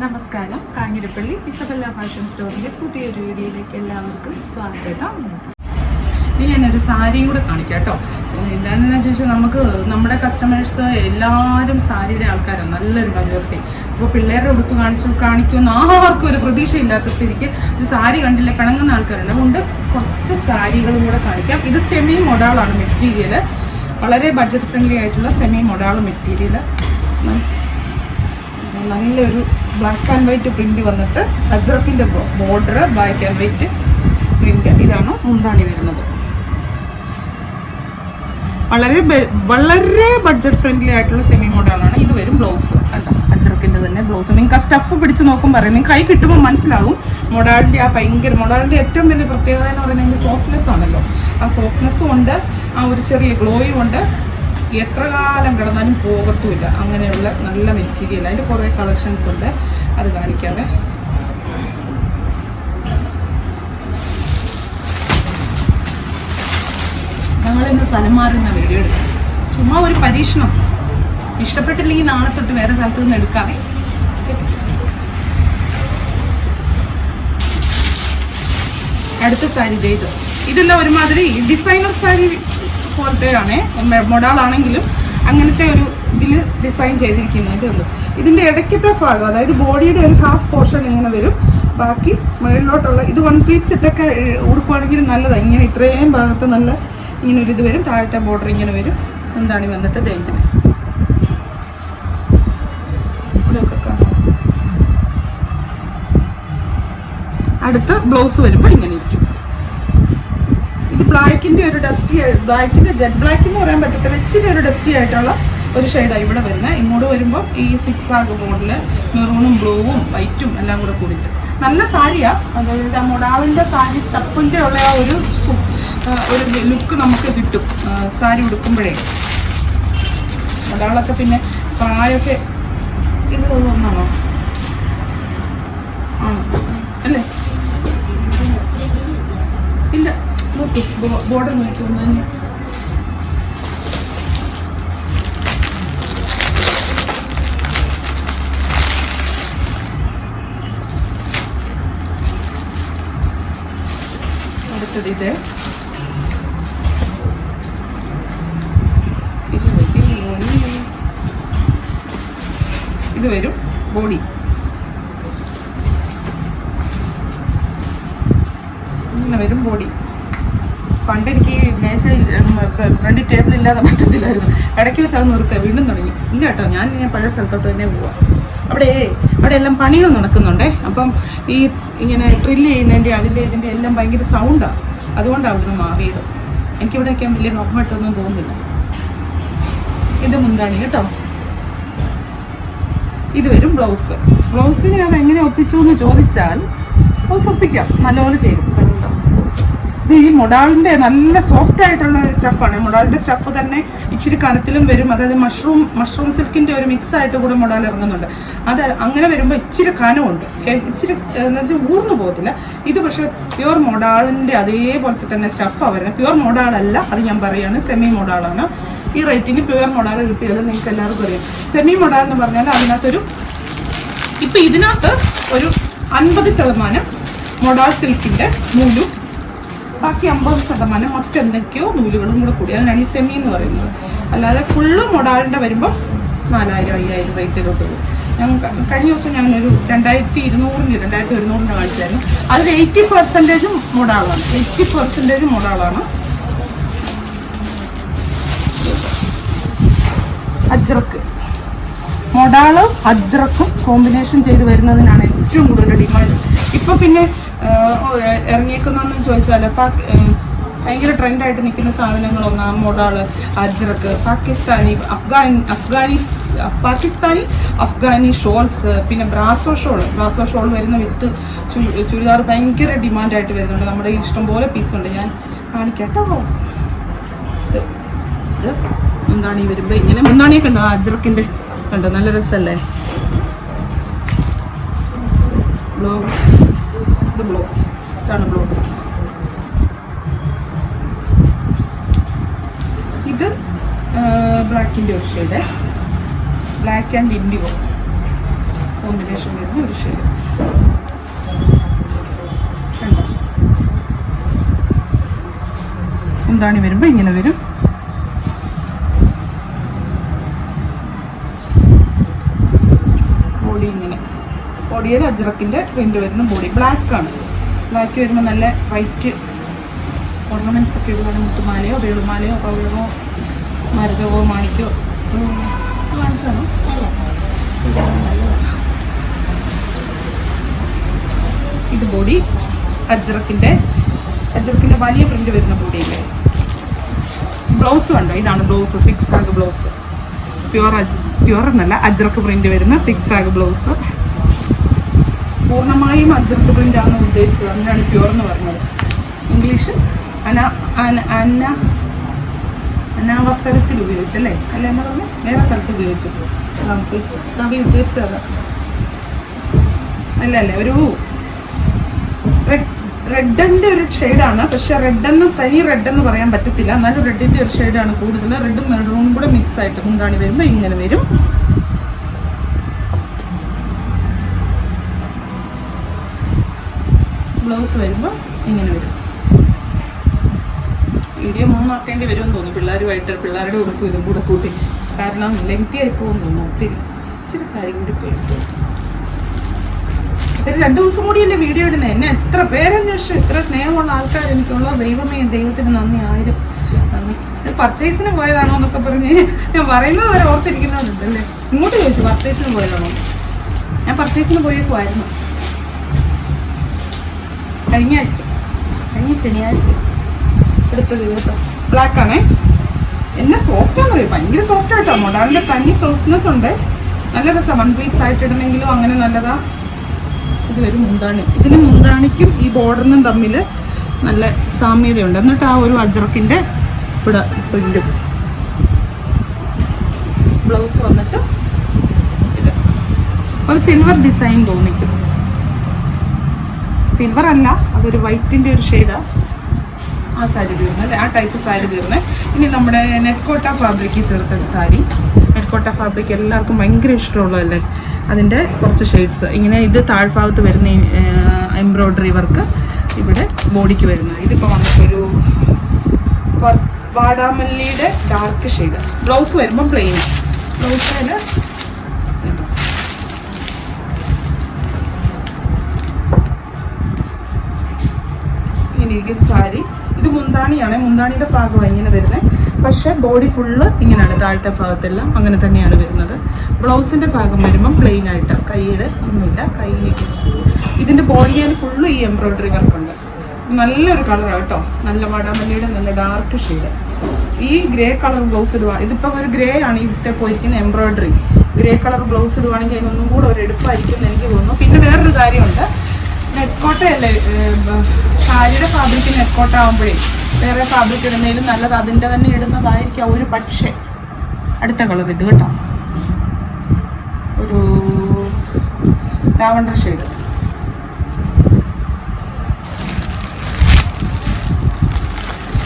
നമസ്കാരം. Kanjirappally Isabella fashion സ്റ്റോറിന്റെ പുതിയൊരു വീഡിയോയിലേക്ക് എല്ലാവർക്കും സ്വാഗതം. ഇനി ഞാനൊരു സാരിയും കൂടെ കാണിക്കാം കേട്ടോ. എന്താണെന്ന് ചോദിച്ചാൽ നമുക്ക് നമ്മുടെ കസ്റ്റമേഴ്സ് എല്ലാവരും സാരിയുടെ ആൾക്കാരാണ്. നല്ലൊരു മജോറിറ്റി. അപ്പോൾ പിള്ളേരുടെ ഉടുപ്പ് കാണിച്ചു കാണിക്കുമെന്ന് ആർക്കും ഒരു പ്രതീക്ഷയില്ലാത്ത സ്ഥിതിക്ക് ഒരു സാരി കണ്ടില്ല പിണങ്ങുന്ന ആൾക്കാരുണ്ട്. അതുകൊണ്ട് കുറച്ച് സാരികളും കൂടെ കാണിക്കാം. ഇത് സെമി മൊഡാളാണ് മെറ്റീരിയൽ വളരെ ബഡ്ജറ്റ് ഫ്രണ്ട്ലി ആയിട്ടുള്ള സെമി മൊഡാൾ മെറ്റീരിയൽ നല്ലൊരു ബ്ലാക്ക് ആൻഡ് വൈറ്റ് പ്രിന്റ് വന്നിട്ട് അജറത്തിന്റെ border black and white print ഇതാണ് മുന്താണി വരുന്നത്. വളരെ വളരെ ബഡ്ജറ്റ് ഫ്രണ്ട്ലി ആയിട്ടുള്ള സെമി മോഡലാണ് ഇത് വരും ബ്ലൗസ് കണ്ടോ തന്നെ ബ്ലൗസ് നിങ്ങൾക്ക് ആ സ്റ്റഫ് പിടിച്ച് നോക്കുമ്പോൾ അറിയാം. നിങ്ങൾക്ക് കൈ കിട്ടുമ്പോൾ മനസ്സിലാവും. മൊഡാലിന്റെ ആ ഭയങ്കര മൊഡാലിന്റെ ഏറ്റവും വലിയ പ്രത്യേകത എന്ന് പറയുന്നത് സോഫ്റ്റ്നെസ് ആണല്ലോ. ആ സോഫ്റ്റ്നെസ്സും ഉണ്ട് ആ ഒരു ചെറിയ ഗ്ലോയും ഉണ്ട് എത്ര കാലം കിടന്നാലും പോകത്തുമില്ല. അങ്ങനെയുള്ള നല്ല മെറ്റീരിയൽ അതിന്റെ കുറേ കളക്ഷൻസ് ഉണ്ട്. അത് കാണിക്കാതെ ഞങ്ങളിന്ന് സ്ഥലം മാറുന്ന വീഡിയോ എടുക്കാം. ചുമ്മാ ഒരു പരീക്ഷണം. ഇഷ്ടപ്പെട്ടില്ലെങ്കിൽ നാളെ തൊട്ട് വേറെ സ്ഥലത്ത് നിന്ന് എടുക്കാമേ അടുത്ത സാരി ഇത്. ഇതെല്ലാം ഒരുമാതിരി ഡിസൈനർ സാരി പോലത്തെയാണ് മൊഡാളാണെങ്കിലും അങ്ങനത്തെ ഒരു ഇതിൽ ഡിസൈൻ ചെയ്തിരിക്കുന്നതേ ഉള്ളൂ. ഇതിന്റെ ഇടയ്ക്കത്തെ ഭാഗം അതായത് ബോഡിയുടെ ഒരു ഹാഫ് പോർഷൻ ഇങ്ങനെ വരും. ബാക്കി മുകളിലോട്ടുള്ള ഇത് വൺ പീസ് ഇട്ടൊക്കെ ഉടുപ്പാണെങ്കിൽ നല്ലതാണ് ഇങ്ങനെ ഇത്രയും ഭാഗത്ത് നല്ല ഇങ്ങനെ ഒരു ഇത് വരും. താഴത്തെ ബോർഡർ ഇങ്ങനെ വരും. എന്താണ് വന്നിട്ട് തേങ്ങനെ അടുത്ത ബ്ലൗസ് വരുമ്പോൾ ഇങ്ങനെ ഇരിക്കും. ഇത് ബ്ലാക്കിന്റെ ഒരു ഡസ്റ്റി ബ്ലാക്കിന്റെ ജെറ്റ് ബ്ലാക്ക് എന്ന് പറയാൻ പറ്റത്തില്ല. ഇച്ചിരി ഒരു ഡസ്റ്റി ആയിട്ടുള്ള ഒരു ഷെയ്ഡാണ് ഇവിടെ വരുന്നത് ഇങ്ങോട്ട് വരുമ്പോൾ ഈ സിക്സ് ആഗ് മോഡൽ മെറൂണും ബ്ലൂവും വൈറ്റും എല്ലാം കൂടെ കൂടിയിട്ട്. നല്ല സാരിയാണ് അതായത് ആ മൊഡാളിന്റെ സാരി സ്റ്റഫിന്റെ ഉള്ള ആ ഒരു ആ, ഒരു ലുക്ക് നമുക്ക് കിട്ടും. ആ, സാരി ഉടുക്കുമ്പോഴേ. മൊഡാളൊക്കെ പിന്നെ പ്രായമൊക്കെ ഇത് ഒന്നാണോ? ആണോ അല്ലേ? ബോർഡർ നോക്കൂ ഒന്ന്. തന്നെ അടുത്തത്. ഇത് വരും. ബോഡി. ഇങ്ങനെ വരും ബോഡി. പണ്ട് എനിക്ക് മേശ ഫ്രണ്ട് ടേബിൾ ഇല്ലാതെ പറ്റത്തില്ലായിരുന്നു. ഇടയ്ക്ക് വെച്ച് അത് നിർത്തുക വീണ്ടും തുടങ്ങി. ഇല്ല കേട്ടോ ഞാൻ ഞാൻ പഴയ സ്ഥലത്തോട്ട് തന്നെ പോവാം. അവിടെ അവിടെ എല്ലാം പണികൾ നടക്കുന്നുണ്ടേ. അപ്പം ഈ ഇങ്ങനെ ഡ്രില്ല് ചെയ്യുന്നതിന്റെ അതിന്റെ ഇതിന്റെ എല്ലാം ഭയങ്കര സൗണ്ടാണ് അതുകൊണ്ടാണ് അവിടുന്ന് മാറിയത്. എനിക്കിവിടെ നിൽക്കാൻ വലിയ നോർമായിട്ടൊന്നും തോന്നുന്നില്ല. ഇത് മുന്താണി കേട്ടോ. ഇത് വരും ബ്ലൗസ് ബ്ലൗസിന് അത് എങ്ങനെ ഒപ്പിച്ചു എന്ന് ചോദിച്ചാൽ ബ്ലൗസ് ഒപ്പിക്കാം. നല്ലപോലെ ചെയ്യും ഇത് ഈ മൊഡാളിന്റെ നല്ല സോഫ്റ്റ് ആയിട്ടുള്ള സ്റ്റഫാണ് മൊഡാളിന്റെ സ്റ്റഫ് തന്നെ ഇച്ചിരി കനത്തിലും വരും. അതായത് മഷ്റൂം മഷ്റൂം സിൽക്കിന്റെ ഒരു മിക്സ് ആയിട്ട് കൂടെ മൊഡാൾ ഇറങ്ങുന്നുണ്ട്. അത് അങ്ങനെ വരുമ്പോൾ ഇച്ചിരി കനമുണ്ട്. ഇച്ചിരി എന്ന് വെച്ചാൽ ഊർന്നു പോകത്തില്ല. ഇത് പക്ഷേ പ്യുവർ മൊഡാളിന്റെ അതേപോലത്തെ തന്നെ സ്റ്റഫാണ് വരുന്നത്. പ്യുവർ മൊഡാളല്ല അത് ഞാൻ പറയുകയാണ് സെമി മൊഡാളാണ്. ഈ റേറ്റിന് പ്യുവർ മൊഡാൾ കിട്ടിയത് നിങ്ങൾക്ക് എല്ലാവർക്കും അറിയാം. സെമി മൊഡാൾ എന്ന് പറഞ്ഞാൽ അതിനകത്തൊരു ഇപ്പൊ ഇതിനകത്ത് ഒരു അൻപത് ശതമാനം മൊഡാൾ സിൽക്കിന്റെ നൂലും ബാക്കി അമ്പത് ശതമാനം മറ്റെന്തൊക്കെയോ നൂലുകളും കൂടെ കൂടി. അതിനാണ് ഈ സെമി എന്ന് പറയുന്നത്. അല്ലാതെ ഫുള്ള് മൊഡാളിന്റെ വരുമ്പോൾ നാലായിരം അയ്യായിരം റേറ്റിലോട്ട് പോകും ക- കഴിഞ്ഞ ദിവസം ഞാനൊരു രണ്ടായിരത്തി ഇരുന്നൂറിന് രണ്ടായിരത്തി ഒരുന്നൂറിന് കാണിച്ചായിരുന്നു. അതിൽ എയ്റ്റി പെർസെന്റേജും മൊഡാളാണ് എയ്റ്റി പെർസെന്റേജ് മൊഡാളാണ് അജ്രക്ക്. മൊഡാളും അജ്രക്കും കോമ്പിനേഷൻ ചെയ്ത് വരുന്നതിനാണ് ഏറ്റവും കൂടുതൽ ഡിമാൻഡ് ഇപ്പോൾ പിന്നെ ഇറങ്ങിയേക്കുന്നതെന്ന് ചോദിച്ചാൽ പാക് ഭയങ്കര ട്രെൻഡായിട്ട് നിൽക്കുന്ന സാധനങ്ങൾ ഒന്നാം model Ajrakh Pakistani Afghan Afghani Pakistani Afghani shawls പിന്നെ ബ്രാസോ ഷോൾ ബ്രാസോ ഷോൾ വരുന്ന വിത്ത് ചുരിദാർ ഭയങ്കര ഡിമാൻഡായിട്ട് വരുന്നുണ്ട്. നമ്മുടെ ഈ ഇഷ്ടംപോലെ പീസുണ്ട്. ഞാൻ കാണിക്കാം കേട്ടോ ഇത് ഇത് മുന്താണി വരുമ്പോ ഇങ്ങനെ മുന്താണിയൊക്കെ ഉണ്ടോ അജ്രക്കിന്റെ കണ്ടോ? നല്ല രസമല്ലേ ബ്ലൗസ്. ഇതാണ് ബ്ലൗസ്. ഇത് ബ്ലാക്കിന്റെ ഒരു shade. Black and indigo combination വരുന്ന ഒരു ഷെയ്ഡ്. എന്താണ് വരുമ്പോൾ ഇങ്ങനെ വരും. ബോഡി ഇങ്ങനെ. ബോഡിയിൽ അജ്രക്കിന്റെ പ്രിന്റ് വരുന്ന ബോഡി ബ്ലാക്ക് ആണ് ബ്ലാക്ക് വരുമ്പോൾ നല്ല വൈറ്റ് ഓർണമെന്റ്സ് ഒക്കെ ഉള്ളതാണ് മുത്തുമാലയോ വെള്ളുമാലയോ പവിഴമോ മരുതവോ മാണിക്കോ കാണിച്ചാണോ ഇത് ബോഡി അജ്രക്കിന്റെ അജ്രക്കിന്റെ വലിയ പ്രിന്റ് വരുന്ന ബോഡിയില്ലേ ബ്ലൗസ് കണ്ടോ? ഇതാണ് ബ്ലൗസ് സിക്സ് ആഗ് ബ്ലൗസ് പ്യുവർ അജ് പ്യുവർ എന്നല്ല അജ്രക്ക് പ്രിന്റ് വരുന്ന സിക്സ് ആഗ് ബ്ലൗസ് പൂർണമായും പ്രിന്റ് ആണ് ഉദ്ദേശിച്ചത് അങ്ങനെയാണ് പ്യുവർ എന്ന് പറഞ്ഞത്. ഇംഗ്ലീഷ് അന അന അനാവസരത്തിൽ ഉപയോഗിച്ചു അല്ലേ? എന്ന് പറഞ്ഞാൽ വേറെ സ്ഥലത്ത് ഉപയോഗിച്ചു. നമുക്ക് കവി ഉദ്ദേശിച്ചത് അല്ല അല്ലേ ഒരു റെഡിന്റെ ഒരു ഷെയ്ഡാണ് പക്ഷെ റെഡ് എന്ന് തനി റെഡ് എന്ന് പറയാൻ പറ്റത്തില്ല. എന്നാലും റെഡിന്റെ ഒരു ഷെയ്ഡാണ് കൂടുതൽ. റെഡും മെറൂണും കൂടെ മിക്സ് ആയിട്ട് മുന്താണി വരുമ്പോൾ ഇങ്ങനെ വരും. ബ്ലൗസ് വരുമ്പോൾ ഇങ്ങനെ വരും. വീഡിയോ മൂന്നാക്കേണ്ടി വരുമെന്ന് തോന്നുന്നു. പിള്ളേരുമായിട്ട് പിള്ളേരുടെ ഉടുപ്പ് ഇതും കൂടെ കൂട്ടി. കാരണം ലെങ്തി ആയി പോകും തോന്നുന്നു ഒത്തിരി. ഇച്ചിരി സാരി കൂടി പോയി ഒരു രണ്ടു ദിവസം കൂടിയല്ലേ വീഡിയോ ഇടുന്നത് എന്നെ എത്ര പേരന്വേഷിച്ചു? എത്ര സ്നേഹമുള്ള ആൾക്കാർ എനിക്കുള്ള. ദൈവമേ ദൈവത്തിന് നന്ദി. ആയിരം നന്ദി. പർച്ചേസിന് പോയതാണോ എന്നൊക്കെ പറഞ്ഞ് ഞാൻ പറയുന്നത് വരെ ഓർത്തിരിക്കുന്നവരുണ്ടല്ലേ? ഇങ്ങോട്ട് ചോദിച്ചു പർച്ചേസിന് പോയതാണോ? ഞാൻ പർച്ചേസിന് പോയേക്കുമായിരുന്നു കഴിഞ്ഞ ആഴ്ച. കഴിഞ്ഞ ശനിയാഴ്ച. എടുത്തത് കേട്ടോ ബ്ലാക്ക് ആണേ എന്നെ സോഫ്റ്റ് ആണെന്ന് പറയും. ഭയങ്കര സോഫ്റ്റ് ആയിട്ടോ മൊഡാറിന്റെ തനി സോഫ്റ്റ്നെസ് ഉണ്ട്. നല്ല രസം. വൺ പീസ് ആയിട്ട് ഇടണമെങ്കിലും അങ്ങനെ നല്ലതാ. ഇത് ഒരു മുന്താണി. ഇതിന് മുന്താണിക്കും ഈ ബോർഡറിനും തമ്മിൽ നല്ല സാമ്യതയുണ്ട്. എന്നിട്ട് ആ ഒരു അജ്രക്കിന്റെ ഇവിടെ പ്രിന്റും ബ്ലൗസ് വന്നിട്ട് ഇത്. ഒരു സിൽവർ ഡിസൈൻ തോന്നിക്കും. സിൽവർ അല്ല അതൊരു വൈറ്റിന്റെ ഒരു ഷെയ്ഡാ ആ. സാരി തീർന്നത് ആ ടൈപ്പ് സാരി തീർന്നത് ഇനി നമ്മുടെ നെറ്റ്കോട്ട ഫാബ്രിക്കിൽ തീർത്ത ഒരു സാരി നെറ്റ്കോട്ട ഫാബ്രിക് എല്ലാവർക്കും ഭയങ്കര ഇഷ്ടമുള്ളതല്ലേ? അതിന്റെ കുറച്ച് ഷെയ്ഡ്സ് ഇങ്ങനെ ഇത് താഴ്ഭാഗത്ത് വരുന്ന എംബ്രോയ്ഡറി വർക്ക് ഇവിടെ ബോഡിക്ക് വരുന്നത്. ഇതിപ്പോൾ പർ- വാടാമല്ലിയുടെ ഡാർക്ക് ഷെയ്ഡ് ബ്ലൗസ് വരുമ്പോൾ പ്ലെയിൻ ബ്ലൗസിൽ ഇരിക്കും സാരി ഇത് മുന്താണിയാണ്. മുന്താണിയുടെ ഭാഗമാണ് ഇങ്ങനെ വരുന്നത്. പക്ഷേ ബോഡി ഫുള്ള് ഇങ്ങനെയാണ്. താഴത്തെ ഭാഗത്തെല്ലാം അങ്ങനെ തന്നെയാണ് വരുന്നത്. ബ്ലൗസിന്റെ ഭാഗം വരുമ്പം പ്ലെയിൻ ആയിട്ട് കൈയുടെ ഒന്നുമില്ല. കൈയിലേക്ക് ഇതിന്റെ ബോഡിയിൽ ഫുള്ള് ഈ എംബ്രോയിഡറി വർക്കുണ്ട് നല്ലൊരു കളറാണ് കേട്ടോ. നല്ല വടാമല്ലിയുടെ നല്ല ഡാർക്ക് ഷെയ്ഡ് ഈ ഗ്രേ കളർ ബ്ലൗസ് ഇടുക ഇതിപ്പോൾ ഒരു ഗ്രേ ആണ് ഇവിടെ പോയിരിക്കുന്ന എംബ്രോയിഡറി ഗ്രേ കളർ ബ്ലൗസ് ഇടുവാണെങ്കിൽ അതിനൊന്നും കൂടെ ഒരു എടുപ്പായിരിക്കും എന്ന് എനിക്ക് തോന്നുന്നു. പിന്നെ വേറൊരു കാര്യമുണ്ട്. നെറ്റ്കോട്ടയല്ലേ സാരിയുടെ ഫാബ്രിക് നെറ്റ്കോട്ട ആകുമ്പോഴേ വേറെ ഫാബ്രിക് ഇടുന്നതിലും നല്ലത് അതിന്റെ തന്നെ ഇടുന്നതായിരിക്കാം ഒരു പക്ഷേ. അടുത്ത കളർ ഇത് കേട്ടോ. ഒരു ലാവണ്ടർ ഷെയ്ഡ്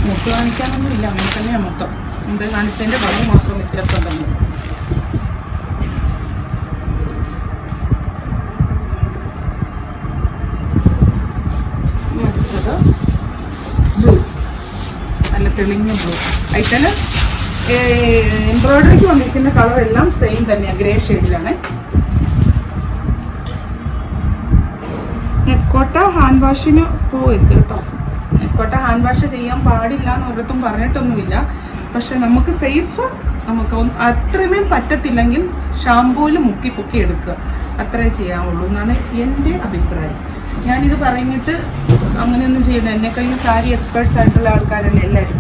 മൂക്ക് കാണിക്കാനൊന്നും ഇല്ല അങ്ങനെ തന്നെയാണ് മൊത്തം. മുമ്പേ കാണിച്ചതിന്റെ കളർ മാത്രം വ്യത്യാസം ഉണ്ടെന്ന്. തെളിഞ്ഞ ബ്ലൂ അതിൽ എംബ്രോയിഡറിക്ക് വന്നിരിക്കുന്ന കളർ എല്ലാം സെയിം തന്നെയാണ് ഗ്രേ ഷെയ്ഡിലാണ് നെക്കോട്ട ഹാൻഡ് വാഷിന് പോകരുത് കേട്ടോ നെക്കോട്ട ഹാൻഡ് വാഷ് ചെയ്യാൻ പാടില്ല എന്ന് ഒരിടത്തും പറഞ്ഞിട്ടൊന്നുമില്ല. പക്ഷെ നമുക്ക് സേഫ് നമുക്ക് അത്രമേൽ പറ്റത്തില്ലെങ്കിൽ ഷാമ്പൂവിൽ മുക്കി പൊക്കി എടുക്കുക. അത്രേ ചെയ്യാവുള്ളൂ എന്നാണ് എന്റെ അഭിപ്രായം. ഞാനിത് പറഞ്ഞിട്ട് അങ്ങനെയൊന്നും ചെയ്യുന്നത് എന്നെക്കഴിഞ്ഞ് സാരി എക്സ്പേർട്സ് ആയിട്ടുള്ള ആൾക്കാരല്ലേ എല്ലാവരും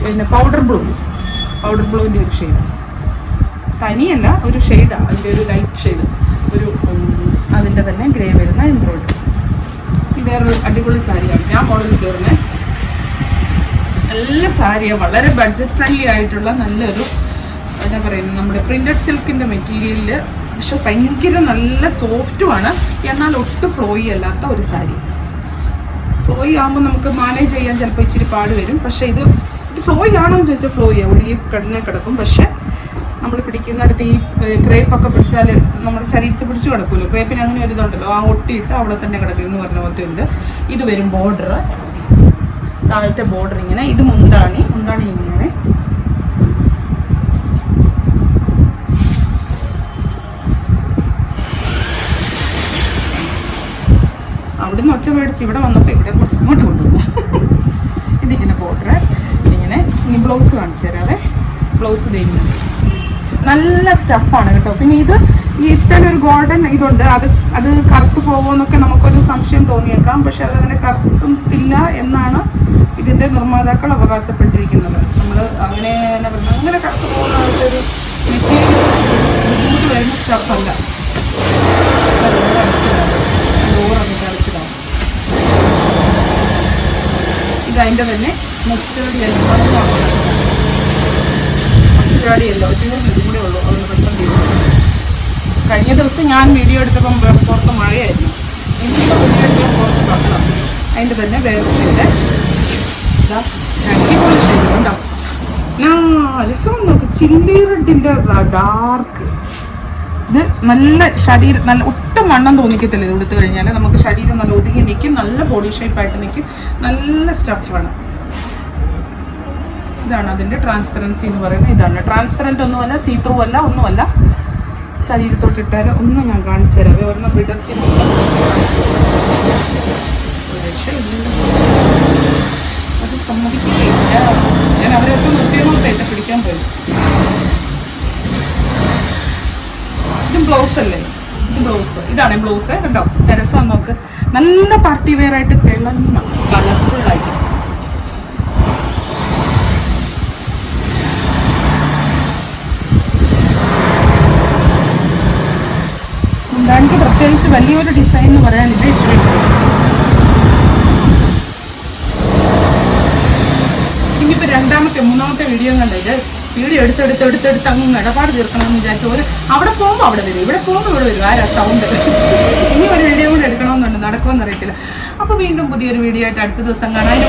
പിന്നെ പൗഡർ ബ്ലൂ പൗഡർ ബ്ലൂവിന്റെ ഒരു ഷെയ്ഡ് തനിയല്ല ഒരു ഷെയ്ഡാണ് അതിന്റെ ഒരു ലൈറ്റ് ഷെയ്ഡ് ഒരു അതിന്റെ തന്നെ ഗ്രേ വരുന്ന എംബ്രോയിഡറി വേറൊരു അടിപൊളി സാരിയാണ്. ഞാൻ മോഡൽ കയറുന്നത് നല്ല സാരിയാണ് വളരെ ബഡ്ജറ്റ് ഫ്രണ്ട്ലി ആയിട്ടുള്ള നല്ലൊരു എന്താ പറയുന്നത് നമ്മുടെ പ്രിന്റഡ് സിൽക്കിന്റെ മെറ്റീരിയലിൽ പക്ഷെ ഭയങ്കര നല്ല സോഫ്റ്റുമാണ് എന്നാൽ ഒട്ടും ഫ്ലോയി അല്ലാത്ത ഒരു സാരി. ഫ്ലോയി ആകുമ്പോൾ നമുക്ക് മാനേജ് ചെയ്യാൻ ചിലപ്പോൾ ഇച്ചിരി പാട് വരും. പക്ഷേ ഇത് ഇത് ഫ്ലോയി ആണോ എന്ന് ചോദിച്ചാൽ ഫ്ലോയി ഒഴുകി കടലിനെ കിടക്കും. പക്ഷേ നമ്മൾ പിടിക്കുന്ന പിടിക്കുന്നിടത്ത് ഈ ക്രേപ്പൊക്കെ പിടിച്ചാൽ നമ്മുടെ ശരീരത്തിൽ പിടിച്ചു കിടക്കുമല്ലോ. ക്രേപ്പിന് അങ്ങനെ ഒരു ഇതുണ്ടല്ലോ. ആ ഒട്ടിയിട്ട് അവിടെ തന്നെ കിടക്കും എന്ന് പറഞ്ഞ പോലത്തെ ഉണ്ട്. ഇത് വരും ബോർഡർ താഴത്തെ ബോർഡർ ഇങ്ങനെ. ഇത് മുന്താണി. മുന്താണി ഇങ്ങനെ മേടിച്ച് ഇവിടെ വന്നപ്പോൾ ഇവിടെ ഇങ്ങോട്ട് കൊണ്ടുവന്നു. ഇതിങ്ങനെ ബോർഡർ ഇങ്ങനെ ഇനി ബ്ലൗസ് കാണിച്ചു തരാവേ. ബ്ലൗസ് തേങ്ങി നല്ല സ്റ്റഫാണ് കേട്ടോ. പിന്നെ ഇത് ഈ ഇത്തരം ഒരു ഗോൾഡൻ ഇതുണ്ട്. അത് അത് കറുത്ത് പോകുമെന്നൊക്കെ നമുക്കൊരു സംശയം തോന്നിയേക്കാം. പക്ഷെ അതങ്ങനെ കറുത്തില്ല എന്നാണ് ഇതിന്റെ നിർമ്മാതാക്കൾ അവകാശപ്പെട്ടിരിക്കുന്നത്. നമ്മൾ അങ്ങനെ അങ്ങനെ കറുത്ത് പോകുന്ന ഒരു മെറ്റീരിയൽ വരുന്ന സ്റ്റഫല്ല ഇത് അതിന്റെ തന്നെ മസ്റ്റേർഡ് യെല്ലോ മസ്റ്റേർഡ് യെല്ലോ തീർന്നു ഇതും കൂടെ ഉള്ളൂ. അതൊന്ന് പെട്ടെന്ന് ചെയ്തു കഴിഞ്ഞ ദിവസം ഞാൻ വീഡിയോ എടുത്തപ്പം പുറത്ത് മഴയായിരുന്നു. ഇനി വീഡിയോ എടുത്തപ്പോൾ പുറത്ത് പറഞ്ഞു അതിന്റെ തന്നെ വേറെ ഇതാ അടിപൊളി ഷെയ്ഡ് ഉണ്ടോ ആ രസം നോക്ക് ചില്ലി റെഡിന്റെ ഡാർക്ക്. ഇത് നല്ല ശരീരം നല്ല ഒട്ടും വണ്ണം തോന്നിക്കത്തില്ല ഇത് എടുത്തു കഴിഞ്ഞാൽ നമുക്ക് ശരീരം നല്ല ഒതുങ്ങി നിൽക്കും നല്ല ബോഡി ഷേപ്പായിട്ട് നിൽക്കും നല്ല സ്റ്റഫാണ് ഇതാണ് അതിന്റെ ട്രാൻസ്പെറൻസി എന്ന് പറയുന്നത്. ഇതാണ്. ട്രാൻസ്പെറന്റ് ഒന്നുമല്ല സീ ത്രൂ അല്ല ഒന്നുമല്ല. ശരീരത്തോട്ടിട്ടാൽ ഒന്നും ഞാൻ കാണിച്ചു തരാം. ഒരെണ്ണം രക്ഷയില്ല. അത് സമ്മതിക്കില്ല ഞാൻ അവരെ വെച്ച് നിർത്തിയതുകൊണ്ട് എന്നെ പിടിക്കാൻ പോയി ഇത് ബ്ലൗസ് അല്ലേ? ബ്ലൗസ് ഇതാണ് ബ്ലൗസ് കേട്ടോ രസമാണ് നോക്ക്. നല്ല പാർട്ടി വെയർ ആയിട്ട് തിളങ്ങ കളർഫുൾ ആയിട്ട്. മുന്താണിക്ക് പ്രത്യേകിച്ച് വലിയൊരു ഡിസൈൻ എന്ന് പറയാനില്ല ഇത്രയും ഇനിയിപ്പോ രണ്ടാമത്തെ മൂന്നാമത്തെ വീഡിയോ കണ്ട ഇത്? വീഡിയോ എടുത്തെടുത്ത് എടുത്തെടുത്ത് അങ്ങ് ഇടപാട് തീർക്കണം എന്ന് വിചാരിച്ച ഒരു അവിടെ പോകുമ്പോൾ അവിടെ വരും. ഇവിടെ പോകുമ്പോൾ ഇവിടെ വരും. ആരാ സൗണ്ട് ഇനി ഒരു വീഡിയോ കൂടെ എടുക്കണമെന്നുണ്ട് നടക്കുമെന്ന് അറിയത്തില്ല. അപ്പോൾ വീണ്ടും പുതിയൊരു വീഡിയോ ആയിട്ട് അടുത്ത ദിവസം കാണാൻ